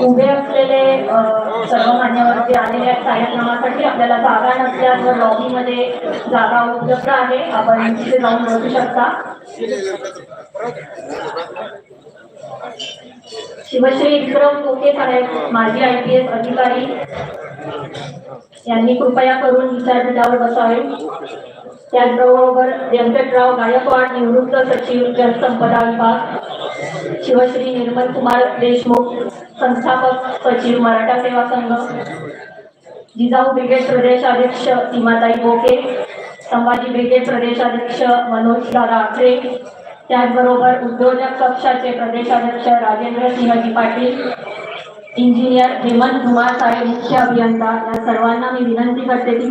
उभे असलेले सर्व मान्यवरती आलेल्या कार्यक्रमासाठी आपल्याला जागा नसल्यास लॉबीमध्ये जागा उपलब्ध आहे. आपण तिथे जाऊन बसू शकता. शिवश्री विक्रम कोके साहेब माजी आय पी एस अधिकारी. यांनी कृपया करून विचारपीठावर बसावे. त्याचबरोबर व्यंकटराव गायकवाड निवृत्त सचिव जलसंपदा विभाग. शिवश्री निर्मल कुमार देशमुख संस्थापक सचिव मराठा सेवा संघ. जिजाऊ ब्रिगेड प्रदेशाध्यक्ष सीमाताई बोके. संभाजी ब्रिगेड प्रदेशाध्यक्ष मनोज दादा आखरे त्याचबरोबर उद्योजक कक्षाचे प्रदेशाध्यक्ष राजेंद्र सिंहजी पाटील इंजिनियर हेमंत कुमार साहेब मुख्य अभियंता या सर्वांना मी विनंती करते की